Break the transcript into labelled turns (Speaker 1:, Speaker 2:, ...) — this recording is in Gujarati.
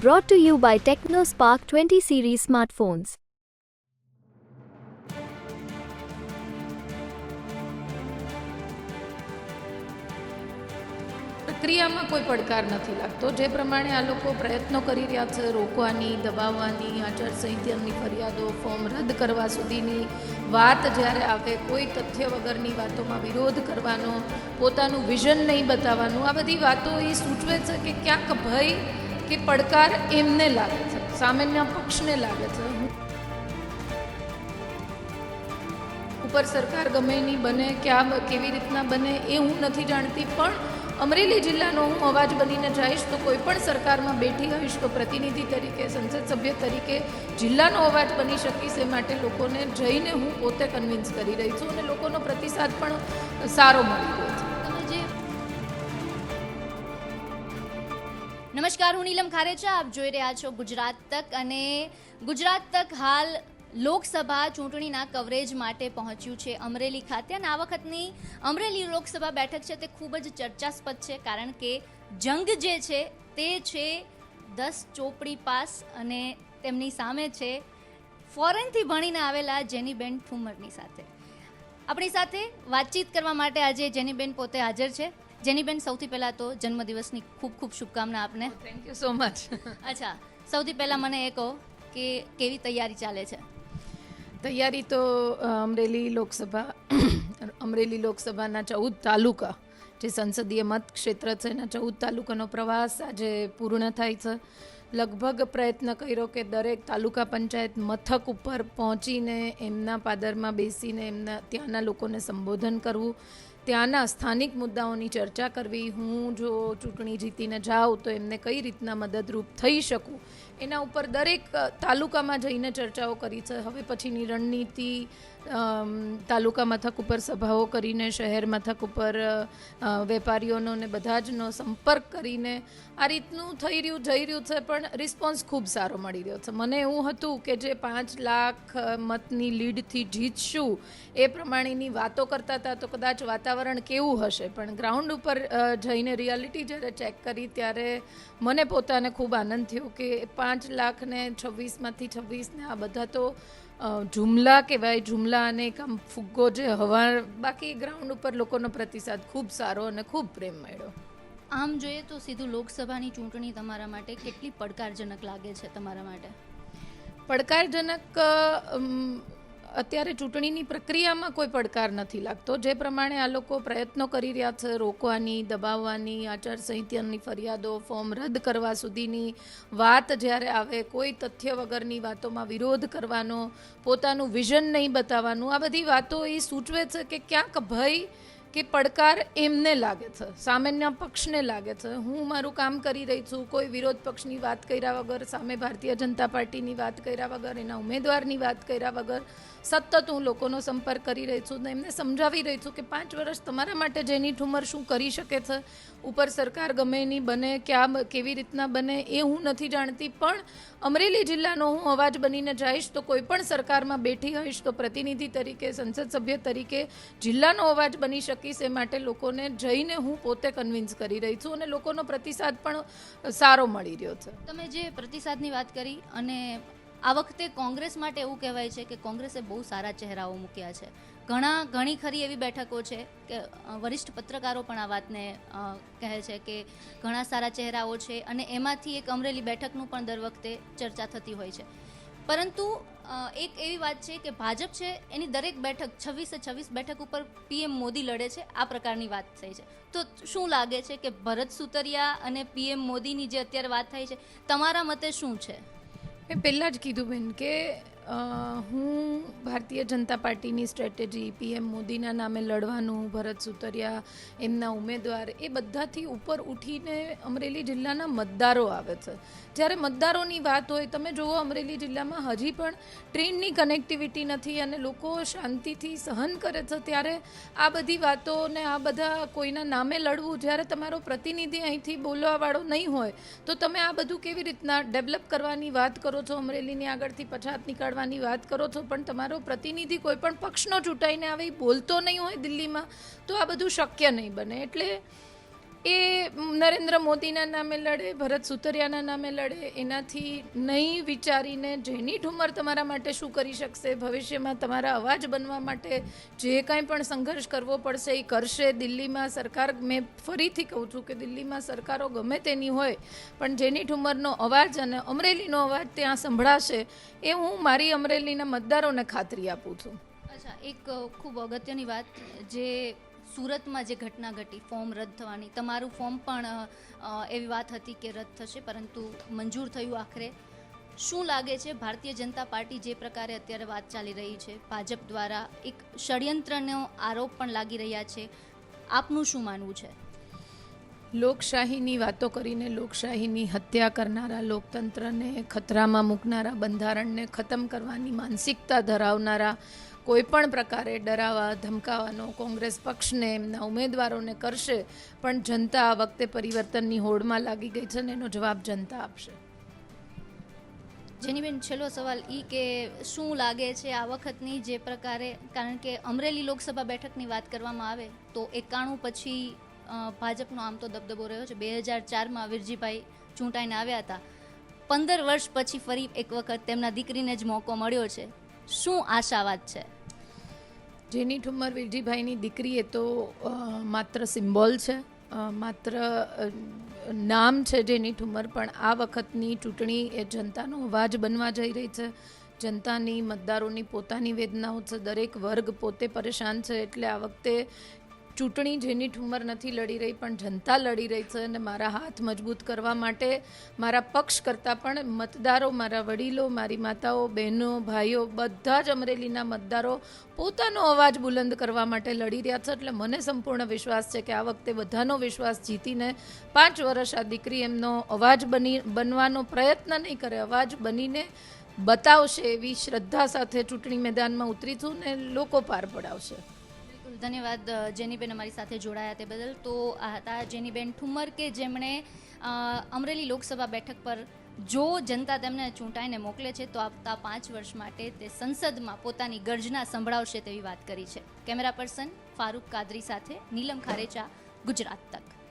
Speaker 1: Brought to you by TechnoSpark 20 series smartphones.
Speaker 2: પ્રક્રિયામાં કોઈ પડકાર નથી લાગતો જે પ્રમાણે આ લોકો પ્રયત્નો કરી રહ્યા છે, રોકવાની, દબાવવાની આચારસંહિતાની ફરિયાદો, ફોર્મ રદ કરવા સુધીની વાત જ્યારે આવે, કોઈ તથ્ય વગરની વાતોમાં વિરોધ કરવાનો, પોતાનું વિઝન નહીં બતાવવાનું, આ બધી વાતો એ સૂચવે છે કે ક્યાંક ભય કે પડકાર એમને લાગે છે, સામાન્ય પક્ષને લાગે છે. ઉપર સરકાર ગમે એની બને, ક્યાં કેવી રીતના બને એ હું નથી જાણતી, પણ અમરેલી જિલ્લાનો હું અવાજ બનીને જઈશ તો કોઈ પણ સરકારમાં બેઠી હોઈશ તો પ્રતિનિધિ તરીકે, સંસદ સભ્ય તરીકે જિલ્લાનો અવાજ બની શકીશ, એ માટે લોકોને જઈને હું પોતે કન્વિન્સ કરી રહી છું અને લોકોનો પ્રતિસાદ પણ સારો મળી રહ્યો
Speaker 3: નમસ્કાર, હું નીલમ ખારેચા. આપ જોઈ રહ્યા છો ગુજરાત તક અને ગુજરાત તક હાલ લોકસભા ચૂંટણીના કવરેજ માટે પહોંચ્યું છે અમરેલી ખાતે. અને આ વખતની અમરેલી લોકસભા બેઠક છે તે ખૂબ જ ચર્ચાસ્પદ છે, કારણ કે જંગ જે છે તે છે દસ ચોપડી પાસ અને તેમની સામે છે ફોરેનથી ભણીને આવેલા જેનીબેન ઠુમરની સાથે. આપણી સાથે વાતચીત કરવા માટે આજે જેનીબેન પોતે હાજર છે. જેનીબેન સૌથી પહેલાં તો જન્મદિવસની ખૂબ ખૂબ શુભકામના આપને.
Speaker 2: થેન્ક યુ સો મચ
Speaker 3: અચ્છા સૌથી પહેલાં મને એ કહો કે કેવી તૈયારી ચાલે છે?
Speaker 2: તૈયારી તો અમરેલી લોકસભા અમરેલી લોકસભાના ચૌદ તાલુકા જે સંસદીય મત ક્ષેત્ર છે એના ચૌદ તાલુકાનો પ્રવાસ આજે પૂર્ણ થાય છે. લગભગ પ્રયત્ન કર્યો કે દરેક તાલુકા પંચાયત મથક ઉપર પહોંચીને એમના પાદરમાં બેસીને એમના ત્યાંના લોકોને સંબોધન કરવું. ત્યાંના સ્થાનિક મુદ્દાઓની ચર્ચા કરવી, હું જો ચૂંટણી જીતીને જાઉં તો એમને કઈ રીતના મદદરૂપ થઈ શકું? એના ઉપર દરેક તાલુકામાં જઈને ચર્ચાઓ કરી છે. હવે પછીની રણનીતિ તાલુકા મથક ઉપર સભાઓ કરીને, શહેર મથક ઉપર વેપારીઓનો ને બધા જનો સંપર્ક કરીને આ રીતનું થઈ રહ્યું, જઈ રહ્યું છે, પણ રિસ્પોન્સ ખૂબ સારો મળી રહ્યો છે. મને એવું હતું કે જે પાંચ લાખ મતની લીડથી જીતશું એ પ્રમાણેની વાતો કરતા હતા, તો કદાચ વાતાવરણ કેવું હશે. પણ ગ્રાઉન્ડ ઉપર જઈને રિયાલિટી જ્યારે ચેક કરી, ત્યારે મને પોતાને ખૂબ આનંદ થયો કે પાંચ લાખને છવ્વીસમાંથી છવ્વીસને આ બધા તો અ, જુમલા કહેવાય ઝુમલા અને એક આમ ફુગ્ગો જે હવા બાકી ગ્રાઉન્ડ ઉપર લોકોનો પ્રતિસાદ ખૂબ સારો અને ખૂબ પ્રેમ મળ્યો.
Speaker 3: આમ જોઈએ તો સીધું લોકસભાની ચૂંટણી તમારા માટે કેટલી પડકારજનક લાગે છે તમારા માટે?
Speaker 2: પડકારજનક અત્યારે ચૂંટણીની પ્રક્રિયામાં કોઈ પડકાર નથી લાગતો. જે પ્રમાણે આ લોકો પ્રયત્નો કરી રહ્યા છે, રોકવાની, દબાવવાની, આચારસંહિતાની ફરિયાદો, ફોર્મ રદ કરવા સુધીની વાત જ્યારે આવે, કોઈ તથ્ય વગરની વાતોમાં વિરોધ કરવાનો, પોતાનું વિઝન નહીં બતાવવાનું, આ બધી વાતો એ સૂચવે છે કે ક્યાંક ભય કે પડકાર એમને લાગે છે, સામાન્ય પક્ષને લાગે છે. હું મારું કામ કરી રહી છું, કોઈ વિરોધ પક્ષની વાત કર્યા વગર, સામે ભારતીય જનતા પાર્ટીની વાત કર્યા વગર, એના ઉમેદવારની વાત કર્યા વગર સતત હું લોકોનો સંપર્ક કરી રહી છું ને એમને સમજાવી રહી છું કે પાંચ વર્ષ તમારા માટે જેની ઠુમર શું કરી શકે છે, ઉપર સરકાર ગમે એની બને, ક્યાં કેવી રીતના બને એ હું નથી જાણતી. પણ અમરેલી જિલ્લાનો હું અવાજ બનીને જઈશ તો કોઈ પણ સરકારમાં બેઠી હોઈશ તો પ્રતિનિધિ તરીકે, સંસદ સભ્ય તરીકે જિલ્લાનો અવાજ બની શકીશ એ માટે લોકોને જઈને હું પોતે કન્વિન્સ કરી રહી છું અને લોકોનો પ્રતિસાદ પણ સારો મળી રહ્યો છે.
Speaker 3: તમે જે પ્રતિસાદની વાત કરી અને આ વખતે કોંગ્રેસ માટે એવું કહેવાય છે કે કોંગ્રેસે બહુ સારા ચહેરાઓ મૂક્યા છે. ઘણા, ઘણી ખરી એવી બેઠકો છે કે વરિષ્ઠ પત્રકારો પણ આ વાતને કહે છે કે ઘણા સારા ચહેરાઓ છે અને એમાંથી એક અમરેલી બેઠકનું પણ દર વખતે ચર્ચા થતી હોય છે. પરંતુ એક એવી વાત છે કે ભાજપ છે, એની દરેક બેઠક છવ્વીસે છવ્વીસ બેઠક ઉપર પીએમ મોદી લડે છે, આ પ્રકારની વાત થઈ છે. તો શું લાગે છે કે ભરત સુતરિયા અને પીએમ મોદીની જે અત્યારે વાત થઈ છે, તમારા મતે શું છે?
Speaker 2: મેં પહેલાં જ કીધું બેન કે હું ભારતીય જનતા પાર્ટીની સ્ટ્રેટેજી, પીએમ મોદીના નામે લડવાનું, ભરત સુતરિયા એમના ઉમેદવાર, એ બધાથી ઉપર ઉઠીને અમરેલી જિલ્લાના મતદારો આવે છે. જ્યારે મતદારોની વાત હોય, તમે જુઓ અમરેલી જિલ્લામાં હજી પણ ટ્રેનની કનેક્ટિવિટી નથી અને લોકો શાંતિથી સહન કરે છે. ત્યારે આ બધી વાતોને આ બધા કોઈના નામે લડવું, જ્યારે તમારો પ્રતિનિધિ અહીંથી બોલવાવાળો નહીં હોય, તો તમે આ બધું કેવી રીતના ડેવલપ કરવાની વાત કરો છો અમરેલીની આગળથી પછાત નીકાળવાની વાત કરો છો, પણ તમારો પ્રતિનિધિ કોઈ પણ પક્ષનો ચૂંટાઈને આવે બોલતો નહીં હોય દિલ્હીમાં, તો આ બધું શક્ય નહીં બને. એટલે એ નરેન્દ્ર મોદીના નામે લડે, ભરત સુતરિયાના નામે લડે, એનાથી નહીં વિચારીને જેની ઠુમર તમારા માટે શું કરી શકશે, ભવિષ્યમાં તમારા અવાજ બનવા માટે જે કાંઈ પણ સંઘર્ષ કરવો પડશે એ કરશે. દિલ્હીમાં સરકાર, મેં ફરીથી કહું છું કે દિલ્હીમાં સરકારો ગમે તેની હોય, પણ જેની ઠુમરનો અવાજ અને અમરેલીનો અવાજ ત્યાં સંભળાશે, એ હું મારી અમરેલીના મતદારોને ખાતરી આપું છું.
Speaker 3: અચ્છા, એક ખૂબ અગત્યની વાત, જે સુરતમાં જે ઘટના ઘટી, ફોર્મ રદ થવાની. તમારું ફોર્મ પણ એવી વાત હતી કે રદ થશે, પરંતુ મંજૂર થયું આખરે. શું લાગે છે, ભારતીય જનતા પાર્ટી જે પ્રકારે અત્યારે વાત ચાલી રહી છે? ભાજપ દ્વારા એક ષડયંત્રનો આરોપ પણ લાગી રહ્યા છે. આપનું શું માનવું છે?
Speaker 2: લોકશાહીની વાતો કરીને લોકશાહીની હત્યા કરનારા લોકતંત્રને ખતરામાં મૂકનારા બંધારણને ખતમ કરવાની માનસિકતા ધરાવનારા કોઈ પણ પ્રકારે ડરાવા, ધમકાવાનો કોંગ્રેસ પક્ષને, એમના ઉમેદવારોને કરશે, પણ જનતા આ વખતે પરિવર્તનની હોડમાં લાગી ગઈ છે અને એનો જવાબ જનતા આપશે.
Speaker 3: જેનીબેન છેલ્લો સવાલ એ કે શું લાગે છે આ વખતની જે પ્રકારે, કારણ કે અમરેલી લોકસભા બેઠકની વાત કરવામાં આવે તો એકાણું પછી ભાજપનો આમ તો દબદબો રહ્યો છે. બે હજાર ચારમાં વીરજીભાઈ ચૂંટાઈને આવ્યા હતા. પંદર વર્ષ પછી ફરી એક વખત તેમના દીકરીને જ મોકો મળ્યો છે. શું આશાવાદ છે?
Speaker 2: જેની ઠુમર વિરજીભાઈની દીકરી એ તો માત્ર સિમ્બોલ છે માત્ર નામ છે જેની ઠુમર, પણ આ વખતની ચૂંટણી એ જનતાનો અવાજ બનવા જઈ રહી છે. જનતાની મતદારોની પોતાની વેદનાઓ છે દરેક વર્ગ પોતે પરેશાન છે એટલે આ વખતે ચૂંટણી જેની ઠુમર નથી લડી રહી, પણ જનતા લડી રહી છે અને મારા હાથ મજબૂત કરવા માટે મારા પક્ષ કરતાં પણ મતદારો, મારા વડીલો, મારી માતાઓ, બહેનો, ભાઈઓ, બધા જ અમરેલીના મતદારો પોતાનો અવાજ બુલંદ કરવા માટે લડી રહ્યા છે. એટલે મને સંપૂર્ણ વિશ્વાસ છે કે આ વખતે બધાનો વિશ્વાસ જીતીને પાંચ વર્ષ આ દીકરી એમનો અવાજ બની, બનવાનો પ્રયત્ન નહીં કરે, અવાજ બનીને બતાવશે એવી શ્રદ્ધા સાથે ચૂંટણી મેદાનમાં ઉતરી છું ને લોકો પાર પડાવશે.
Speaker 3: બિલકુલ, ધન્યવાદ જેનીબેન અમારી સાથે જોડાયા તે બદલ. તો આ હતા જેનીબેન ઠુમર કે જેમણે અમરેલી લોકસભા બેઠક પર જો જનતા તેમને ચૂંટાઈને મોકલે છે, તો આવતા પાંચ વર્ષ માટે તે સંસદમાં પોતાની ગર્જના સંભળાવશે તેવી વાત કરી છે. કેમેરા પર્સન ફારૂક કાદરી સાથે, નીલમ ખારેચા, ગુજરાત તક.